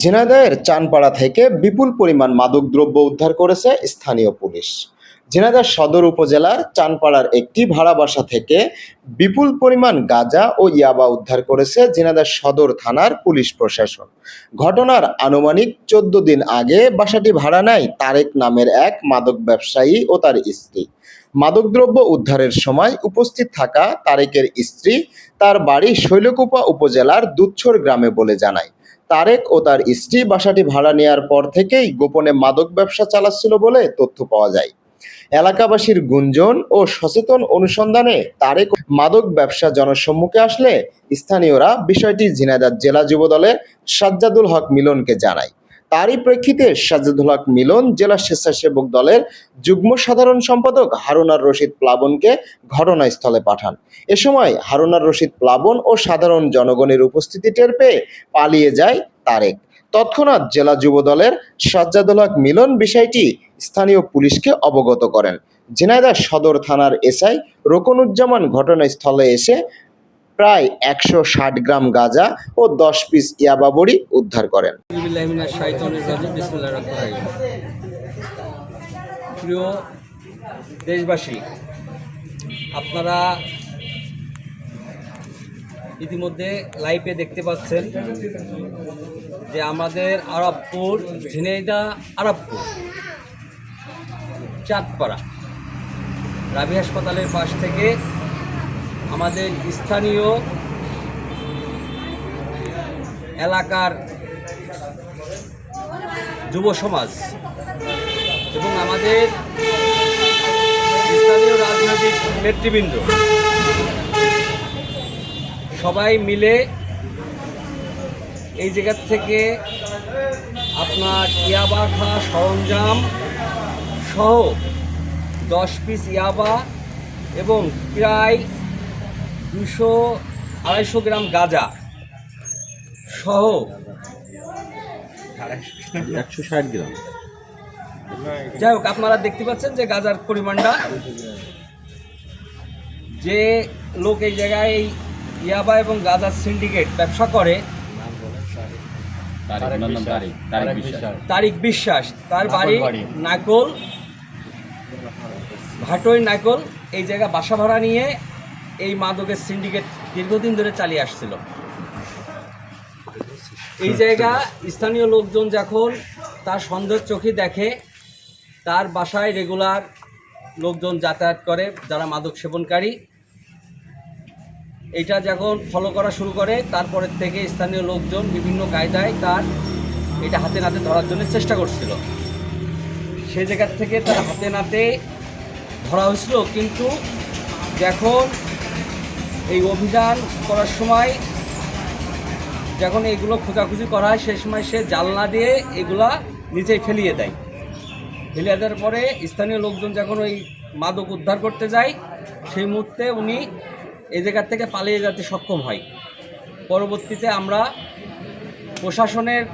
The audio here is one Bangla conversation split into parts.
ঝিনাইদহের চানপাড়া থেকে বিপুল পরিমাণ মাদকদ্রব্য উদ্ধার করেছে স্থানীয় পুলিশ। ঝিনাইদহ সদর উপজেলার চানপাড়ার একটি ভাড়া বাসা থেকে বিপুল পরিমাণ গাঁজা ও ইয়াবা উদ্ধার করেছে ঝিনাইদহ সদর থানার পুলিশ প্রশাসন। ঘটনার আনুমানিক চোদ্দ দিন আগে বাসাটি ভাড়া নেয় তারেক নামের এক মাদক ব্যবসায়ী ও তার স্ত্রী। মাদকদ্রব্য উদ্ধারের সময় উপস্থিত থাকা তারেকের স্ত্রী তার বাড়ি শৈলকুপা উপজেলার দুচ্ছর গ্রামে বলে জানায়। তারেক ও তার স্ত্রী বাসাটি ভাড়া নেয়ার পর থেকেই গোপনে মাদক ব্যবসা চালাচ্ছিল বলে তথ্য পাওয়া যায়। এলাকাবাসীর গুঞ্জন ও সচেতন অনুসন্ধানে তারেক মাদক ব্যবসা জনসম্মুখে আসলে স্থানীয়রা বিষয়টি ঝিনাইদার জেলা যুবদলের সাজ্জাদুল হক মিলনকে জানায়। তারই প্রেক্ষিতে সাজ্জাদুল হক মিলন জেলা স্বেচ্ছাসেবক দলের যুগ্ম সাধারণ সম্পাদক হারুনার রশিদ প্লাবনকে ঘটনাস্থলে পাঠান। এ সময় হারুনার রশিদ প্লাবন ও সাধারণ জনগণের উপস্থিতি টের পেয়ে পালিয়ে যায় তারেক। তৎক্ষণাৎ জেলা যুব দলের সাজ্জাদুল হক মিলন বিষয়টি স্থানীয় পুলিশকে অবগত করেন। ঝিনাইদহ সদর থানার এসআই রোকনুজ্জামান ঘটনাস্থলে এসে প্রায় একশো ষাট গ্রাম গাঁজা ও দশ পিস ইয়াবা বড়ি উদ্ধার করেন। প্রিয় দেশবাসী, আপনারা ইতিমধ্যে লাইভে দেখতে পাচ্ছেন যে আমাদের আরবপুর ঝিনাইদা আরবপুর, চাঁদপাড়া, রাবি হাসপাতালের পাশ থেকে আমাদের স্থানীয় এলাকার যুব সমাজ এবং আমাদের স্থানীয় রাজনৈতিক নেতৃবৃন্দ সবাই মিলে এই জায়গার থেকে আপনার ইয়াবা খা সরঞ্জাম সহ দশ পিস ইয়াবা এবং প্রায় দুশো আড়াইশো গ্রাম গাঁজা সহ একশো ষাট গ্রাম। যাই হোক আপনারা দেখতে পাচ্ছেন যে গাজার পরিমাণটা। যে লোক এই জায়গায় এই ইয়াবা এবং গাজার সিন্ডিকেট ব্যবসা করে তারিক ওনার নাম তারিক। তারিক বিশ্বাস। তারিক বিশ্বাস। তার বাড়ি নাকল ভাটই নাকল এই জায়গা বাসা ভাড়া নিয়ে এই মাদকের সিন্ডিকেট দীর্ঘদিন ধরে চালিয়ে আসছিল। এই জায়গা স্থানীয় লোকজন যখন তার সন্দেহ চোখে দেখে, তার বাসায় রেগুলার লোকজন যাতায়াত করে যারা মাদক সেবনকারী। এটা যখন ফলো করা শুরু করে তারপরের থেকে স্থানীয় লোকজন বিভিন্ন কায়দায় তার এটা হাতে নাতে ধরার জন্য চেষ্টা করছিল। সেই জায়গার থেকে তার হাতে নাতে ধরা হয়েছিল, কিন্তু যখন এই অভিযান করার সময় যখন এইগুলো খোঁজাখুঁজি করা হয় সেই সময় সে জালনা দিয়ে এগুলা নিচেই ফেলিয়ে দেয়। ফেলিয়ে দেওয়ার পরে স্থানীয় লোকজন যখন ওই মাদক উদ্ধার করতে যায় সেই মুহূর্তে উনি এই জায়গার থেকে পালিয়ে যেতে সক্ষম হয়। পরবর্তীতে আমরা প্রশাসনের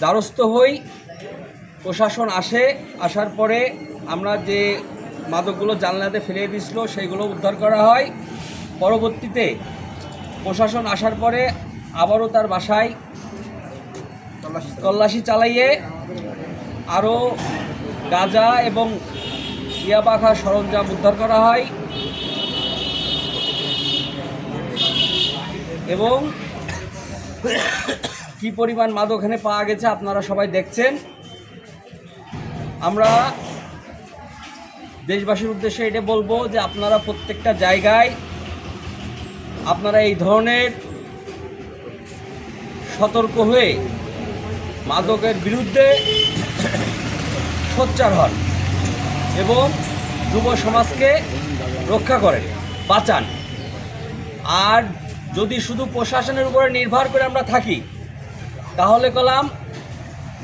দ্বারস্থ হই। প্রশাসন আসে আসার পরে আমরা যে মাদকগুলো জানলাতে ফেলিয়ে দিয়েছিল, সেইগুলো উদ্ধার করা হয়। পরবর্তীতে প্রশাসন আসার পরে আবারও তার বাসায় তল্লাশি চালাইয়ে আরও গাঁজা এবং ইয়াবাখা সরঞ্জাম উদ্ধার করা হয় এবং কি পরিমাণ মাদক এখানে পাওয়া গেছে আপনারা সবাই দেখছেন। আমরা দেশবাসীর উদ্দেশ্যে এটা বলব যে আপনারা প্রত্যেকটা জায়গায় আপনারা এই ধরনের সতর্ক হয়ে মাদকের বিরুদ্ধে সোচ্চার হন এবং যুব সমাজকে রক্ষা করেন, বাঁচান। আর যদি শুধু প্রশাসনের উপরে নির্ভর করে আমরা থাকি, তাহলে কলাম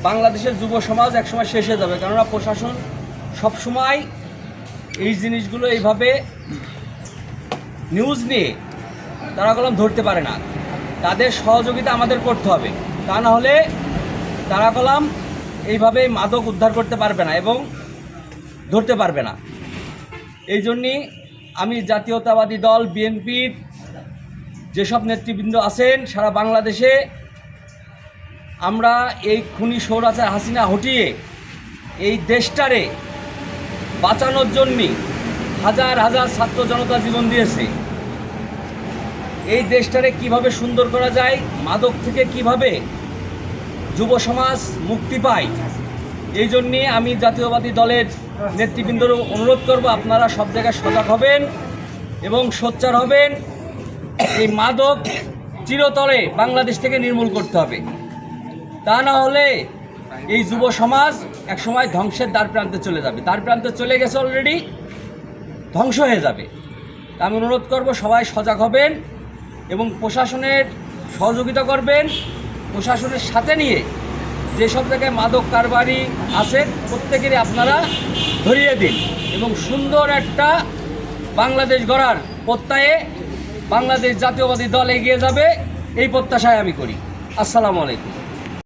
বাংলাদেশের যুব সমাজ একসময় শেষ হয়ে যাবে। কেননা প্রশাসন সবসময় এই জিনিসগুলো এইভাবে নিউজ নিয়ে তারা কলম ধরতে পারে না। তাদের সহযোগিতা আমাদের করতে হবে। তা না হলে তারা কলাম এইভাবে মাদক উদ্ধার করতে পারবে না এবং ধরতে পারবে না। এই জন্যই আমি জাতীয়তাবাদী দল, বিএনপির যেসব নেতৃবৃন্দ আছেন সারা বাংলাদেশে, আমরা এই খুনি সৌরাচার হাসিনা হটিয়ে এই দেশটারে বাঁচানোর জন্যে হাজার হাজার ছাত্র জনতা জীবন দিয়েছে। এই দেশটারে কীভাবে সুন্দর করা যায়, মাদক থেকে কীভাবে যুব সমাজ মুক্তি পায়, এই জন্যে আমি জাতীয়বাদী দলের নেতৃবৃন্দর অনুরোধ করব, আপনারা সব জায়গায় সজাগ হবেন এবং সোচ্চার হবেন, এই মাদক চিরতরে বাংলাদেশ থেকে নির্মূল করতে হবে। তা না হলে এই যুব সমাজ একসময় ধ্বংসের দ্বার প্রান্তে চলে যাবে। দ্বার প্রান্তে চলে গেছে অলরেডি ধ্বংস হয়ে যাবে। আমি অনুরোধ করব, সবাই সজাগ হবেন এবং প্রশাসনের সহযোগিতা করবেন। প্রশাসনের সাথে নিয়ে যেসব জায়গায় মাদক কারবারি আছে, প্রত্যেকেরই আপনারা ধরিয়ে দিন এবং সুন্দর একটা বাংলাদেশ গড়ার প্রত্যয়ে বাংলাদেশ জাতীয়বাদী দল এগিয়ে যাবে, এই প্রত্যাশায় আমি করি। আসসালামু আলাইকুম।